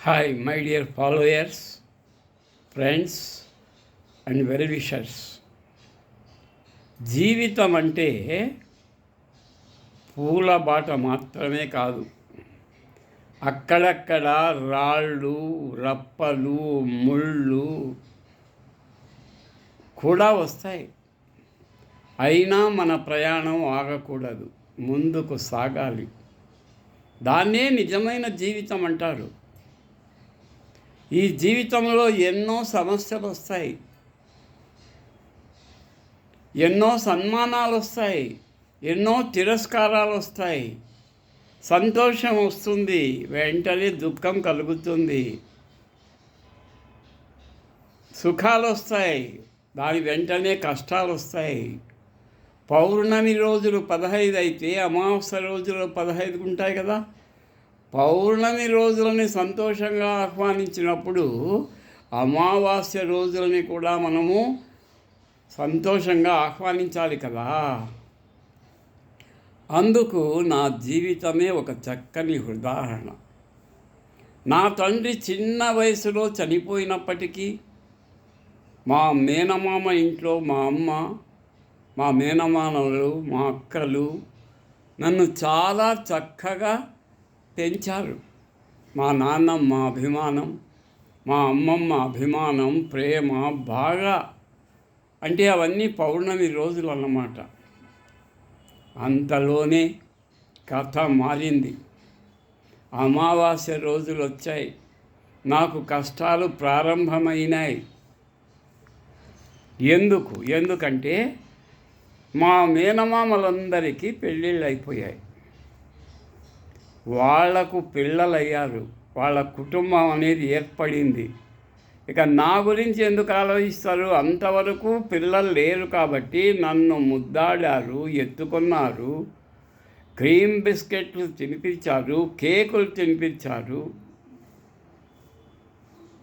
Hi my dear followers friends and well wishers జీవితం అంటే పూల బాట మాత్రమే కాదు. అక్కడక్కడ రాళ్ళు రప్పలు ముళ్ళు కూడా వస్తాయి. అయినా మన ప్రయాణం ఆగకూడదు. ముందుకు సాగాలి. దాన్నే నిజమైన జీవితం అంటారు. ఈ జీవితంలో ఎన్నో సమస్యలు వస్తాయి. ఎన్నో సన్మానాలు వస్తాయి. ఎన్నో తిరస్కారాలు వస్తాయి. సంతోషం వస్తుంది. వెంటనే దుఃఖం కలుగుతుంది. సుఖాలు వస్తాయి. దాని వెంటనే కష్టాలు వస్తాయి. పౌర్ణమి రోజులు పదహైదు అయితే అమావాస్య రోజులు పదహైదు ఉంటాయి కదా. పౌర్ణమి రోజులని సంతోషంగా ఆహ్వానించినప్పుడు అమావాస్య రోజులని కూడా మనము సంతోషంగా ఆహ్వానించాలి కదా. అందుకు నా జీవితమే ఒక చక్కని ఉదాహరణ. నా తండ్రి చిన్న వయసులో చనిపోయినప్పటికీ మా మేనమామ ఇంట్లో మా అమ్మ మా మేనమానలు మా అక్కలు నన్ను చాలా చక్కగా పెంచారు మా నాన్నమ్మ అభిమానం మా అమ్మమ్మ అభిమానం ప్రేమ బాగా. అంటే అవన్నీ పౌర్ణమి రోజులు అన్నమాట అంతలోనే కథ మారింది. అమావాస్య రోజులు వచ్చాయి నాకు కష్టాలు ప్రారంభమైనాయి. ఎందుకు? ఎందుకంటే మా మేనమామలందరికీ పెళ్ళిళ్ళు అయిపోయాయి వాళ్ళకు పిల్లలయ్యారు. వాళ్ళ కుటుంబం అనేది ఏర్పడింది. ఇక నా గురించి ఎందుకు ఆలోచిస్తారు? అంతవరకు పిల్లలు లేరు కాబట్టి నన్ను ముద్దాడారు ఎత్తుకున్నారు. క్రీమ్ బిస్కెట్లు తినిపించారు కేకులు తినిపించారు.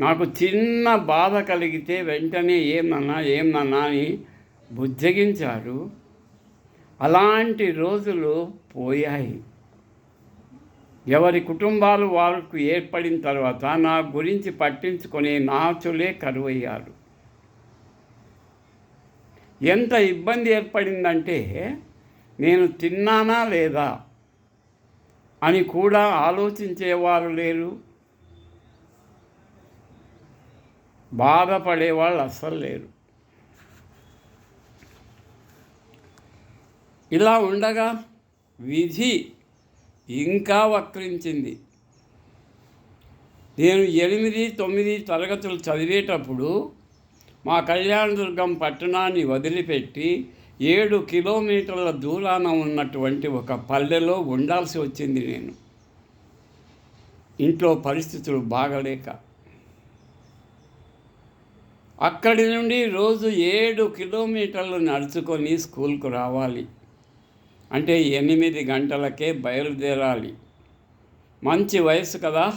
నాకు చిన్న బాధ కలిగితే వెంటనే ఏమన్నా ఏమన్నా అని బుజ్జగించారు. అలాంటి రోజులు పోయాయి. ఎవరి కుటుంబాలు వారికి ఏర్పడిన తర్వాత నా గురించి పట్టించుకునే నాచులే కరువయ్యారు. ఎంత ఇబ్బంది ఏర్పడిందంటే నేను తిన్నానా లేదా అని కూడా ఆలోచించేవారు లేరు. బాధపడేవాళ్ళు అస్సలు లేరు. ఇలా ఉండగా విధి ఇంకా వక్రించింది. నేను ఎనిమిది తొమ్మిది తరగతులు చదివేటప్పుడు మా కళ్యాణదుర్గం పట్టణాన్ని వదిలిపెట్టి ఏడు కిలోమీటర్ల దూరాన ఉన్నటువంటి ఒక పల్లెలో ఉండాల్సి వచ్చింది నేను. ఇంట్లో పరిస్థితులు బాగలేక. అక్కడి నుండి రోజు ఏడు కిలోమీటర్లు నడుచుకొని స్కూల్కు రావాలి. అంటే ఎనిమిది గంటలకే బయలుదేరాలి. మంచి వయసు కదా.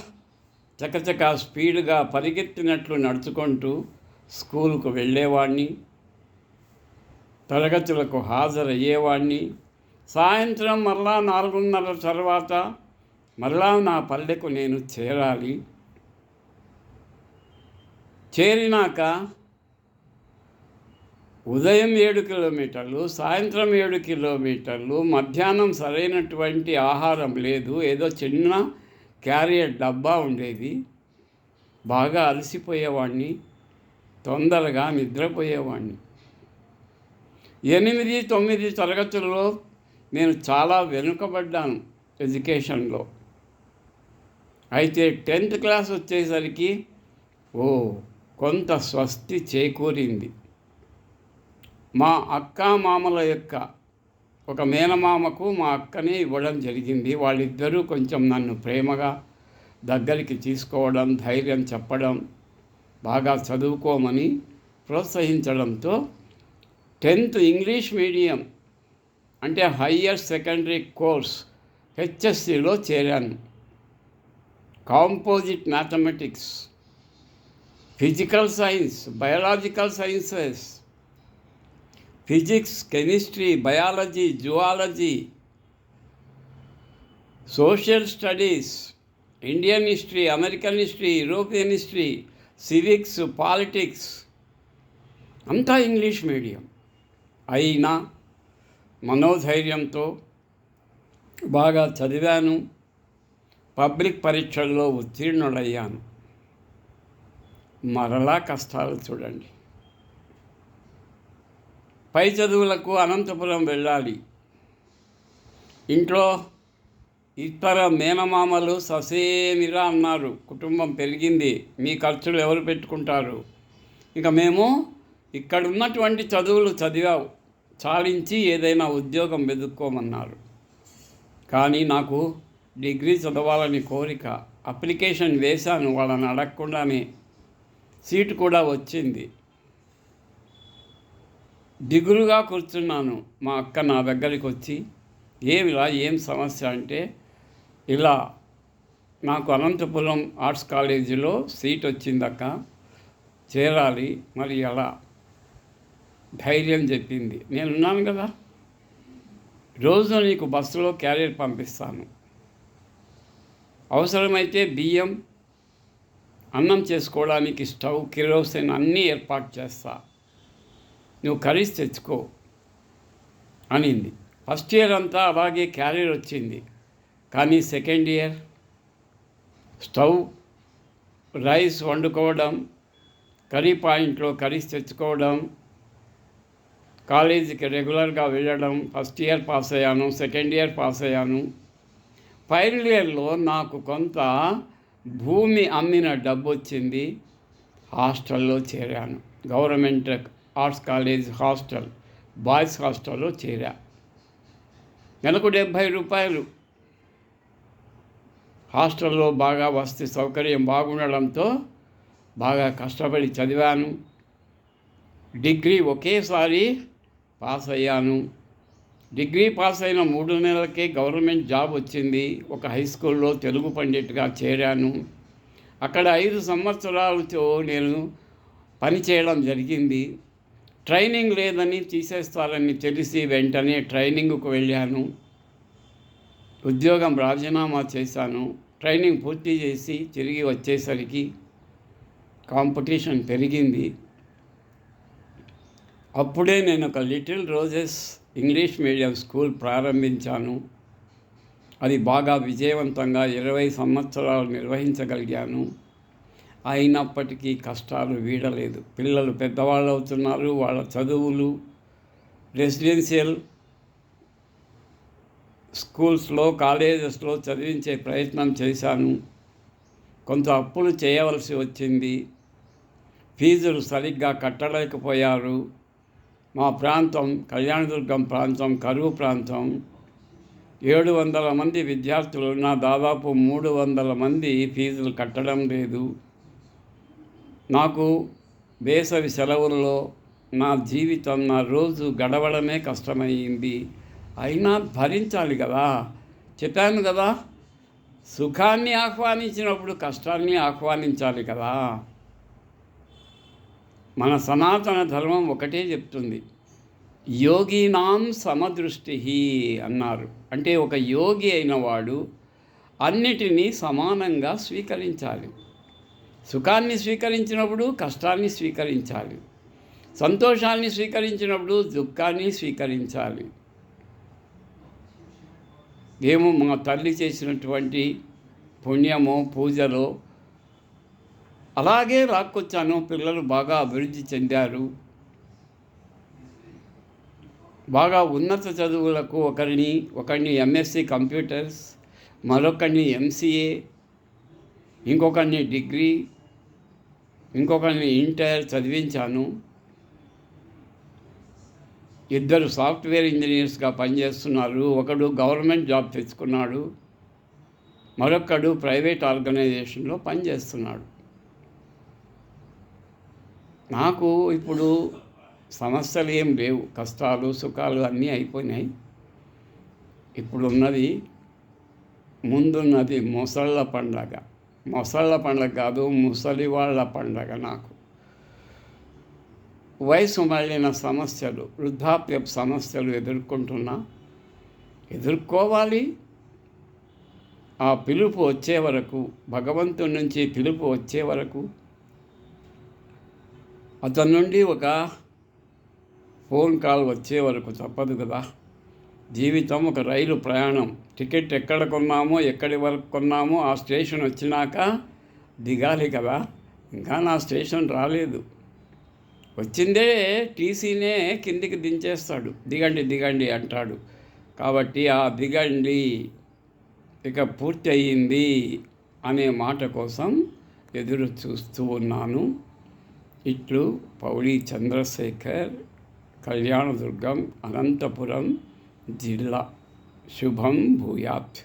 చకచక స్పీడ్గా పరిగెత్తినట్లు నడుచుకుంటూ స్కూల్కు వెళ్ళేవాడిని తరగతులకు హాజరయ్యేవాడిని సాయంత్రం మరలా నాలుగున్నర తర్వాత మరలా నా పల్లెకు నేను చేరాలి. చేరినాక ఉదయం ఏడు కిలోమీటర్లు సాయంత్రం ఏడు కిలోమీటర్లు మధ్యాహ్నం సరైనటువంటి ఆహారం లేదు ఏదో చిన్న క్యారియర్ డబ్బా ఉండేది. బాగా అలసిపోయేవాడిని తొందరగా నిద్రపోయేవాడిని ఎనిమిది తొమ్మిది తరగతుల్లో నేను చాలా వెనుకబడ్డాను ఎడ్యుకేషన్లో. అయితే టెన్త్ క్లాస్ వచ్చేసరికి ఓ కొంత స్వస్తి చేకూరింది. మా అక్క మామల యొక్క ఒక మేనమామకు మా అక్కని ఇవ్వడం జరిగింది. వాళ్ళిద్దరూ కొంచెం నన్ను ప్రేమగా దగ్గరికి తీసుకోవడం ధైర్యం చెప్పడం బాగా చదువుకోమని ప్రోత్సహించడంతో టెన్త్ ఇంగ్లీష్ మీడియం అంటే హయ్యర్ సెకండరీ కోర్స్ హెచ్ఎస్సిలో చేరాను. Composite mathematics physical science biological sciences physics chemistry biology zoology social studies Indian history American history European history civics politics అంతా ఇంగ్లీష్ మీడియం. అయినా మనోధైర్యంతో బాగా చదివాను. పబ్లిక్ పరీక్షల్లో ఉత్తీర్ణుడయ్యాను. మరలా కష్టాలు చూడండి. పై చదువులకు అనంతపురం వెళ్ళాలి. ఇంట్లో ఇతర మేనమామలు ససేమిరా అన్నారు. కుటుంబం పెరిగింది. మీ ఖర్చులు ఎవరు పెట్టుకుంటారు? ఇక మేము ఇక్కడ ఉన్నటువంటి చదువులు చదివావు. చాలించి ఏదైనా ఉద్యోగం వెతుక్కోమన్నారు కానీ నాకు డిగ్రీ చదవాలని కోరిక. అప్లికేషన్ వేశాను. వాళ్ళని అడగకుండానే సీటు కూడా వచ్చింది. దిగులుగా కూర్చున్నాను. మా అక్క నా దగ్గరికి వచ్చి ఏమిలా ఏం సమస్య? అంటే ఇలా నాకు అనంతపురం ఆర్ట్స్ కాలేజీలో సీట్ వచ్చిందక్క. చేరాలి మరి ఎలా ధైర్యం చెప్పింది. నేనున్నాను కదా. రోజు నీకు బస్సులో క్యారియర్ పంపిస్తాను. అవసరమైతే బియ్యం అన్నం చేసుకోవడానికి స్టవ్ కిరోసిన్ అన్నీ ఏర్పాటు చేస్తా. నువ్వు కర్రీస్ తెచ్చుకో అనింది. ఫస్ట్ ఇయర్ అంతా అలాగే క్యారియర్ వచ్చింది. కానీ సెకండ్ ఇయర్ స్టవ్ రైస్ వండుకోవడం కర్రీ పాయింట్లో కర్రీస్ తెచ్చుకోవడం కాలేజీకి రెగ్యులర్గా వెళ్ళడం ఫస్ట్ ఇయర్ పాస్ అయ్యాను సెకండ్ ఇయర్ పాస్ అయ్యాను. ఫైనల్ ఇయర్లో నాకు కొంత భూమి అమ్మిన డబ్బు వచ్చింది. హాస్టల్లో చేరాను. Government arts college hostel boys హాస్టల్లో చేరా. నెలకు డెబ్భై రూపాయలు. హాస్టల్లో బాగా వసతి సౌకర్యం బాగుండడంతో బాగా కష్టపడి చదివాను. డిగ్రీ ఒకేసారి పాస్ అయ్యాను. డిగ్రీ పాస్ అయిన మూడు నెలలకే గవర్నమెంట్ జాబ్ వచ్చింది. ఒక హై స్కూల్లో తెలుగు పండిట్గా చేరాను. అక్కడ ఐదు సంవత్సరాలతో నేను పని చేయడం జరిగింది. ట్రైనింగ్ లేదని తీసేస్తారని తెలిసి వెంటనే ట్రైనింగ్కు వెళ్ళాను. ఉద్యోగం రాజీనామా చేశాను. ట్రైనింగ్ పూర్తి చేసి తిరిగి వచ్చేసరికి కాంపిటీషన్ పెరిగింది. అప్పుడే నేను ఒక little roses English medium school ప్రారంభించాను. అది బాగా విజయవంతంగా ఇరవై సంవత్సరాలు నిర్వహించగలిగాను. అయినప్పటికీ కష్టాలు వీడలేదు. పిల్లలు పెద్దవాళ్ళు అవుతున్నారు వాళ్ళ చదువులు రెసిడెన్షియల్ స్కూల్స్లో కాలేజెస్లో చదివించే ప్రయత్నం చేశాను. కొంత అప్పులు చేయవలసి వచ్చింది. ఫీజులు సరిగ్గా కట్టలేకపోయారు. మా ప్రాంతం కళ్యాణదుర్గం ప్రాంతం కరువు ప్రాంతం. ఏడు వందల మంది విద్యార్థులు నా దాదాపు మూడు వందల మంది ఫీజులు కట్టడం లేదు. నాకు వేసవి సెలవుల్లో నా జీవితం నా రోజు గడవడమే కష్టమైంది. అయినా భరించాలి కదా. చెప్పాను కదా సుఖాన్ని ఆహ్వానించినప్పుడు కష్టాన్ని ఆహ్వానించాలి కదా. మన సనాతన ధర్మం ఒకటే చెప్తుంది. యోగినాం సమదృష్టి అన్నారు. అంటే ఒక యోగి అయిన వాడు అన్నిటినీ సమానంగా స్వీకరించాలి. సుఖాన్ని స్వీకరించినప్పుడు కష్టాన్ని స్వీకరించాలి. సంతోషాన్ని స్వీకరించినప్పుడు దుఃఖాన్ని స్వీకరించాలి. ఏమో మా తల్లి చేసినటువంటి పుణ్యమో పూజలో అలాగే రాక్కొచ్చాను పిల్లలు బాగా అభివృద్ధి చెందారు. బాగా ఉన్నత చదువులకు ఒకరిని ఒకరిని ఎంఎస్సి కంప్యూటర్స్ మరొకరిని ఎంసీఏ ఇంకొకరిని డిగ్రీ ఇంకొకరిని ఇంటర్ చదివించాను. ఇద్దరు సాఫ్ట్వేర్ ఇంజనీర్స్గా పనిచేస్తున్నారు. ఒకడు గవర్నమెంట్ జాబ్ తెచ్చుకున్నాడు. మరొకడు ప్రైవేట్ ఆర్గనైజేషన్లో పనిచేస్తున్నాడు. నాకు ఇప్పుడు సమస్యలు ఏం లేవు. కష్టాలు సుఖాలు అన్నీ అయిపోయినాయి. ఇప్పుడు ఉన్నది ముందున్నది ముసళ్ళ పండగ. మొసళ్ళ పండగ కాదు ముసలి వాళ్ళ పండగ నాకు. వయసు మళ్ళిన సమస్యలు వృద్ధాప్య సమస్యలు ఎదుర్కొంటున్నా ఎదుర్కోవాలి. ఆ పిలుపు వచ్చే వరకు భగవంతుడి నుంచి పిలుపు వచ్చే వరకు అతని నుండి ఒక ఫోన్ కాల్ వచ్చే వరకు తప్పదు కదా. జీవితం ఒక రైలు ప్రయాణం. టికెట్ ఎక్కడ కొన్నామో ఎక్కడి వరకు కొన్నామో ఆ స్టేషన్ వచ్చినాక దిగాలి కదా. ఇంకా నా స్టేషన్ రాలేదు. వచ్చిందే టీసీనే కిందికి దించేస్తాడు. దిగండి దిగండి అంటాడు. కాబట్టి ఆ దిగండి ఇక పూర్తి అయ్యింది అనే మాట కోసం ఎదురు చూస్తూ ఉన్నాను. ఇట్లు పౌడి చంద్రశేఖర్ కళ్యాణదుర్గం అనంతపురం జిల్లా శుభం భూయాత్